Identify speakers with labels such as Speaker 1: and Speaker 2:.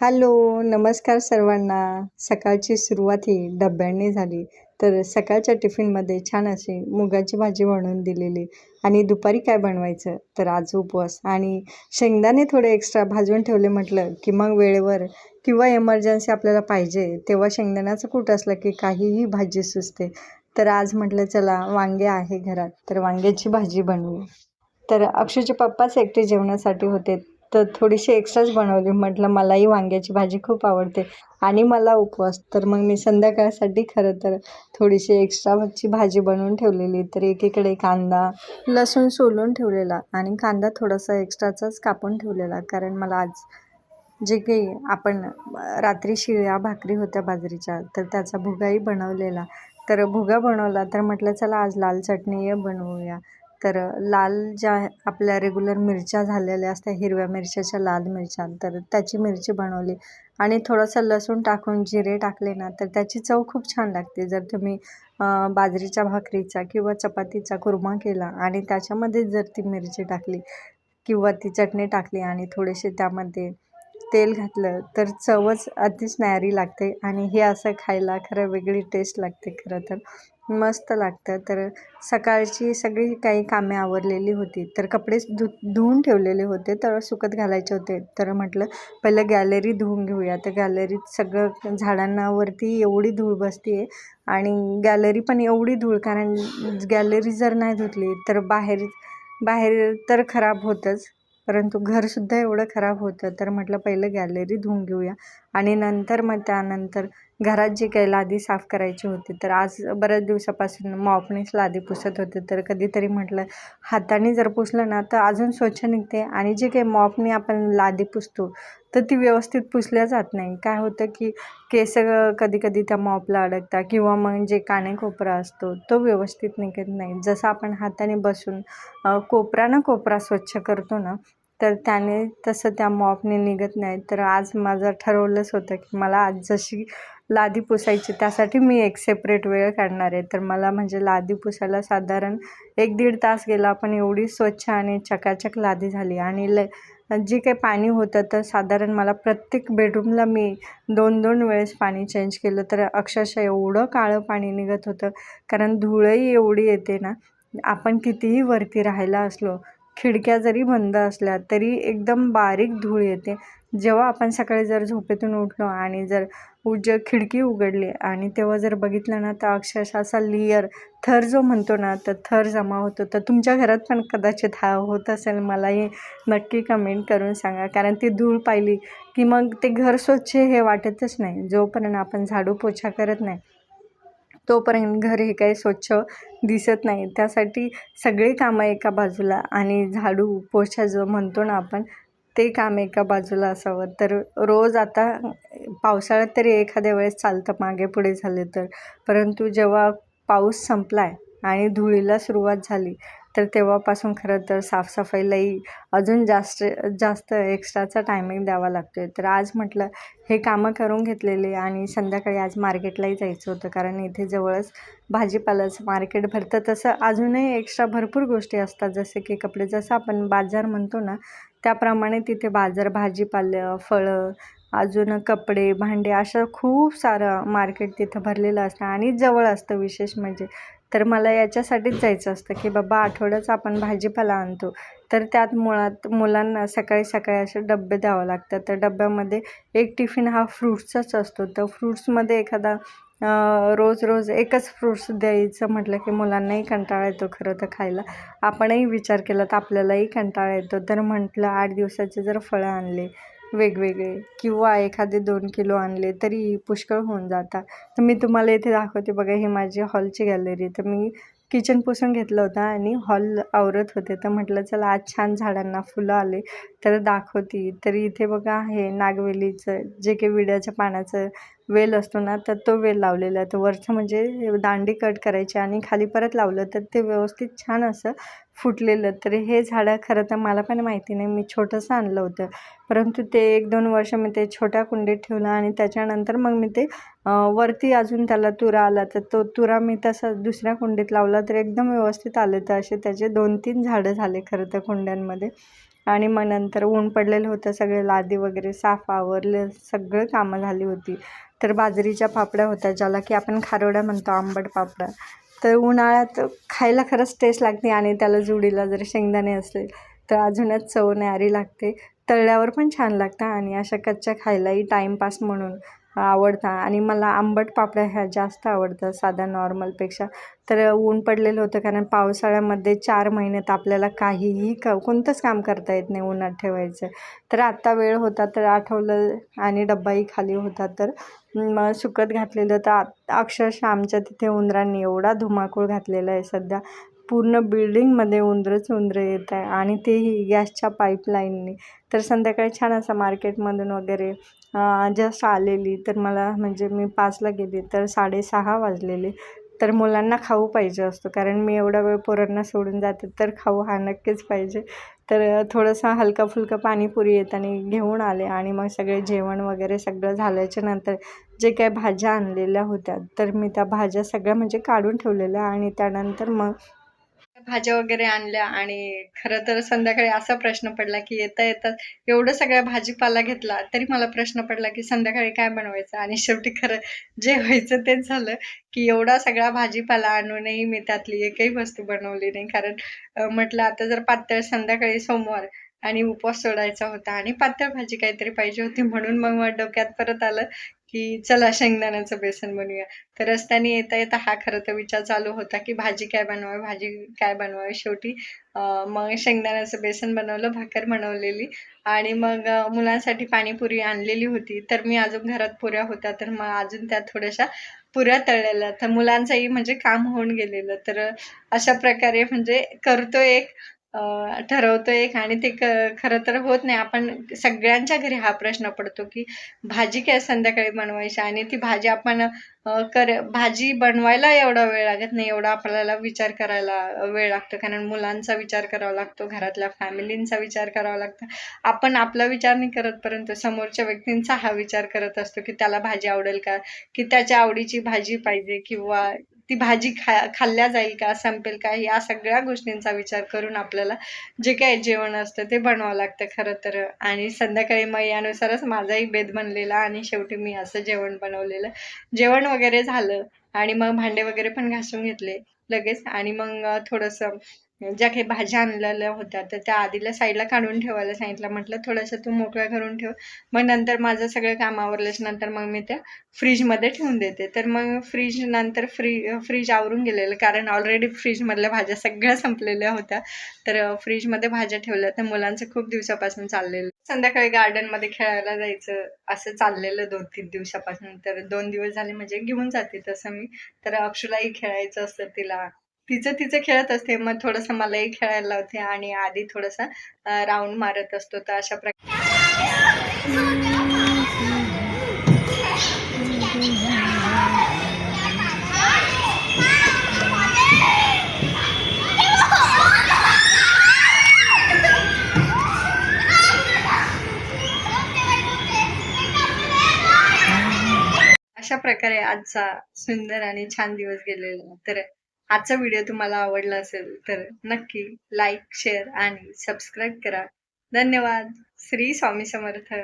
Speaker 1: Hello नमस्कार सर्वांना. सकाळची सुरुवात ही डब्यांनी झाली तर सकाळच्या टिफिनमध्ये छान अशी मुगाची भाजी बनवून दिलेली. आणि दुपारी काय बनवायचं? तर आज उपवास. आणि शेंगदाणे थोडे एक्स्ट्रा भाजून ठेवले म्हटलं की मग वेळेवर किंवा एमर्जन्सी आपल्याला पाहिजे तेव्हा शेंगदाण्याचं कूट असलं की काहीही भाजी सुचते तर आज म्हटलं चला वांगे आहे घरात तर वांग्याची भाजी बनवू. तर अक्षूचे पप्पाच एकटे जेवणासाठी होते. तर थोडीशी एक्स्ट्राच बनवली. म्हटलं मलाही वांग्याची भाजी खूप आवडते आणि मला उपवास. तर मग मी संध्याकाळसाठी खरं तर थोडीशी एक्स्ट्राची भाजी बनवून ठेवलेली. तर एकीकडे कांदा लसूण सोलून ठेवलेला आणि कांदा थोडासा एक्स्ट्राचाच कापून ठेवलेला. कारण मला आज जे काही आपण रात्री शिळ्या भाकरी होत्या बाजरीच्या तर त्याचा भुगाही बनवलेला. तर भुगा बनवला तर म्हटलं चला आज लाल चटणी बनवूया. तर लाल ज्या आपल्या रेग्युलर मिरच्या झालेल्या असतात हिरव्या मिरच्याच्या लाल मिरच्या तर त्याची मिरची बनवली. आणि थोडंसं लसूण टाकून जिरे टाकले ना तर त्याची चव खूप छान लागते. जर तुम्ही बाजरीच्या भाकरीचा किंवा चपातीचा कुर्मा केला आणि त्याच्यामध्ये जर ती मिरची टाकली किंवा ती चटणी टाकली आणि थोडेसे त्यामध्ये तेल घातलं तर चवच अतिच न्यारी लागते आणि हे असं खायला खरं वेगळी टेस्ट लागते खरं तर. मस्त लागतं. तर सकाळची सगळी काही कामे आवरलेली होती. तर कपडे धु धुवून ठेवलेले होते. तर सुकत घालायचे होते. तर म्हटलं पहिलं गॅलरी धुवून घेऊया. तर गॅलरीत सगळं झाडांनावरती एवढी धूळ बसते आहे आणि गॅलरी पण एवढी धूळ कारण गॅलरी जर नाही धुतली तर बाहेर बाहेर तर खराब होतंच. परंतु घरसुद्धा एवढं खराब होतं तर म्हटलं पहिलं गॅलरी धुवून घेऊया. आणि नंतर मग त्यानंतर घरात जी काही लादी साफ करायची होती तर आज बऱ्याच दिवसापासून मॉपनेच लादी पुसत होते. तर कधीतरी म्हटलं हाताने जर पुसलं ना तर अजून स्वच्छ निघते. आणि जे काही मॉपने आपण लादी पुसतो तर ती व्यवस्थित पुसल्या जात नाही. काय होतं की केस कधी कधी त्या मॉपला अडकतात किंवा मग जे काने कोपरा असतो तो व्यवस्थित निघत नाही. जसं आपण हाताने बसून कोपरा ना कोपरा स्वच्छ करतो ना तर त्याने तसं त्या मॉपने निघत नाही. तर आज माझं ठरवलंच होतं की मला आज जशी लादी पुसायची त्यासाठी मी एक सेपरेट वेळ काढणार आहे. तर मला म्हणजे लादी पुसायला साधारण एक दीड तास गेला पण एवढी स्वच्छ आणि चकाचक लादी झाली. आणि ल जे काही पाणी होतं तर साधारण मला प्रत्येक बेडरूमला मी दोन दोन वेळेस पाणी चेंज केलं. तर अक्षरशः एवढं काळं पाणी निघत होतं. कारण धुळंही एवढी येते ना आपण कितीही वरती राहायला असलो खिडक्या जरी बंद असल्या तरी एकदम बारीक धूळ येते. जेव्हा आपण सकाळी जर झोपेतून उठलो आणि जर उज खिडकी उघडली आणि तेव्हा जर बघितलं ना तर अक्षरशः असा लिअर थर जो म्हणतो ना तर थर जमा होतो. तर तुमच्या घरात पण कदाचित हा होत असेल. मलाही नक्की कमेंट करून सांगा. कारण ती धूळ पाहिली की मग ते घर स्वच्छ हे वाटतच नाही. जोपर्यंत आपण झाडू पोछा करत नाही तोपर्यंत घर हे काही स्वच्छ दिसत नाही. त्यासाठी सगळी कामं एका बाजूला आणि झाडू पोछा जो म्हणतो ना आपण ते काम एका बाजूला असावं. तर रोज आता पावसाळ्यात तरी एखाद्या वेळेस चालतं मागे पुढे झाले तर. परंतु जेव्हा पाऊस संपला आहे आणि धुळीला सुरुवात झाली तर तेव्हापासून खरं तर साफसफाईलाही अजून जास्त जास्त एक्स्ट्राचा टायमिंग द्यावा लागतो आहे तर आज म्हटलं हे कामं करून घेतलेले आणि संध्याकाळी आज मार्केटलाही जायचं होतं. कारण इथे जवळच भाजीपालाचं मार्केट भरतं. तसं अजूनही एक्स्ट्रा भरपूर गोष्टी असतात. जसे की कपडे जसं आपण बाजार म्हणतो ना त्याप्रमाणे तिथे बाजार भाजीपालं फळं अजून कपडे भांडे असं खूप सारं मार्केट तिथं भरलेलं असतं आणि जवळ असतं विशेष म्हणजे. तर मला याच्यासाठीच जायचं असतं की बाबा आठवड्याच आपण भाजीपाला आणतो. तर त्यात मुळात मुलांना सकाळी सकाळी असे डबे द्यावं लागतं तर डब्यामध्ये एक टिफिन हा फ्रूट्सचाच असतो. तर फ्रूट्समध्ये एखादा रोज रोज एकच फ्रूट्स द्यायचं म्हटलं की मुलांनाही कंटाळा येतो खरं तर खायला. आपणही विचार केला तर आपल्यालाही कंटाळा येतो. तर म्हटलं आठ दिवसाचे जर फळं आणले वेगवेगळे किंवा एखादे दोन किलो आणले तरी पुष्कळ होऊन जातात. तर मी तुम्हाला इथे दाखवते बघा ही माझी हॉलची गॅलरी तर मी किचन पुसून घेतलं होतं आणि हॉल आवरत होते. तर म्हटलं चला आज छान झाडांना फुलं आले तर दाखवती. तर इथे बघा हे नागवेलीचं जे काही विड्याच्या पाण्याचं वेल असतो ना तर तो वेल लावलेला तो तर वरचं म्हणजे दांडी कट करायची आणि खाली परत लावलं तर ते व्यवस्थित छान असं फुटलेलं. तर हे झाडं खरं तर मला पण माहिती नाही मी छोटंसं आणलं होतं. परंतु ते एक दोन वर्ष मी ते छोट्या कुंडीत ठेवलं आणि त्याच्यानंतर मग मी ते वरती अजून त्याला तुरा आला. तर तो तुरा मी तसा दुसऱ्या कुंडीत लावला तर एकदम व्यवस्थित आले तर असे त्याचे दोन तीन झाडं झाले खरं तर कुंड्यांमध्ये. आणि मग नंतर ऊन पडलेलं होतं सगळे लादी वगैरे साफ आवरलं सगळं कामं झाली होती. तर बाजरीच्या पापड्या होत्या ज्याला की आपण खारोड्या म्हणतो आंबट पापड्या. तर उन्हाळ्यात खायला खरंच टेस्ट लागते आणि त्याला जुडीला जर शेंगदाणे असले तर अजूनच चव न्यारी लागते. तळल्यावर पण छान लागतं आणि अशा कच्च्या खायलाही टाईमपास म्हणून. आवडतात आणि मला आंबट पापड्या ह्या जास्त आवडतात साध्या नॉर्मलपेक्षा. तर ऊन पडलेलं होतं कारण पावसाळ्यामध्ये चार महिन्यात आपल्याला काहीही क कोणतंच काम करता येत नाही उन्हात ठेवायचं. तर आत्ता वेळ होता तर आठवलं आणि डब्बाही खाली होता तर मग सुकत घातलेलं. तर आत अक्षरशः आमच्या तिथे उंदरांनी एवढा धुमाकूळ घातलेला आहे सध्या. पूर्ण बिल्डिंगमध्ये उंदरच उंदरं येत आहे आणि तेही गॅसच्या पाईपलाईनने. तर संध्याकाळी छान असं मार्केटमधून वगैरे जस्ट आलेली. तर मला म्हणजे मी पाचला गेली तर साडेसहा वाजलेले. तर मुलांना खाऊ पाहिजे असतो. कारण मी एवढा वेळ पोरांना सोडून जाते तर खाऊ हा नक्कीच पाहिजे. तर थोडंसं हलका फुलका पाणीपुरी येताना घेऊन आले आणि मग सगळे जेवण वगैरे सगळं झाल्याच्यानंतर जे काही भाज्या आणलेल्या होत्या तर मी त्या भाज्या सगळ्या म्हणजे काढून ठेवलेल्या आणि त्यानंतर मग भाज्या वगैरे आणल्या आणि खरं तर संध्याकाळी असा प्रश्न पडला की येता येतात एवढं सगळ्या भाजीपाला घेतला तरी मला प्रश्न पडला की संध्याकाळी काय बनवायचं? आणि शेवटी खरं जे व्हायचं तेच झालं की एवढा सगळा भाजीपाला आणूनही मी त्यातली एकही वस्तू बनवली नाही. कारण म्हटलं आता जर पातळ संध्याकाळी सोमवार आणि उपवास सोडायचा होता आणि पातळ भाजी काहीतरी पाहिजे होती म्हणून मग डोक्यात परत आलं की चला शेंगदाण्याचं बेसन बनवूया. तर रस्त्याने येता येता हा खरं तर विचार चालू होता की भाजी काय बनवावी भाजी काय बनवावी शेवटी. मग शेंगदाण्याचं बेसन बनवलं भाकर बनवलेली. आणि मग मुलांसाठी पाणीपुरी आणलेली होती. तर मी अजून घरात पुऱ्या होत्या. तर मग अजून त्या थोड्याशा पुऱ्या तळलेल्या. तर मुलांचंही म्हणजे काम होऊन गेलेलं. तर अशा प्रकारे म्हणजे करतो एक ठरवतो एक आणि ते खरं तर होत नाही. आपण सगळ्यांच्या घरी हा प्रश्न पडतो की भाजी काय संध्याकाळी बनवायची आणि ती भाजी आपण कर भाजी बनवायला एवढा वेळ लागत नाही एवढा आपल्याला विचार करायला वेळ लागतो. कारण मुलांचा विचार करावा लागतो घरातल्या फॅमिलींचा विचार करावा लागतो. आपण आपला विचार नाही करत परंतु समोरच्या व्यक्तींचा हा विचार करत असतो की त्याला भाजी आवडेल का? की त्याच्या आवडीची भाजी पाहिजे किंवा ती भाजी खा खाल्ल्या जाईल का संपेल का या सगळ्या गोष्टींचा विचार करून आपल्याला जे काय जेवण असतं ते बनवावं लागतं खरं तर. आणि संध्याकाळी मग यानुसारच माझाही बेद बनलेला आणि शेवटी मी असं जेवण बनवलेलं. जेवण वगैरे झालं आणि मग भांडे वगैरे पण घासून घेतले लगेच. आणि मग थोडंसं ज्या काही भाज्या आणलेल्या होत्या तर त्या आधीला साईडला काढून ठेवायला सांगितलं. म्हटलं थोडंसं तू मोकळ्या करून ठेव. मग नंतर माझं सगळं काम आवरल्याच्या नंतर मग मी त्या फ्रीजमध्ये ठेवून देते. तर मग फ्रीज नंतर फ्री फ्रीज आवरून गेलेलं कारण ऑलरेडी फ्रीजमधल्या भाज्या सगळ्या संपलेल्या होत्या. तर फ्रीजमध्ये भाज्या ठेवल्या तर मुलांचं खूप दिवसापासून चाललेलं. संध्याकाळी गार्डनमध्ये खेळायला जायचं असं चाललेलं दोन तीन दिवसापासून. तर दोन दिवस झाले म्हणजे घेऊन जाते तसं मी. तर अक्षुलाही खेळायचं असतं तिला. तिचं तिचं खेळत असते. मग थोडंसं मलाही खेळायला लावते आणि आधी थोडंसं राऊंड मारत असतो. तर अशा प्रकारे अशा प्रकारे आजचा सुंदर आणि छान दिवस गेलेला. तर आजचा व्हिडिओ तुम्हाला आवडला असेल तर नक्की लाईक शेअर आणि सबस्क्राईब करा. धन्यवाद. श्री स्वामी समर्थ.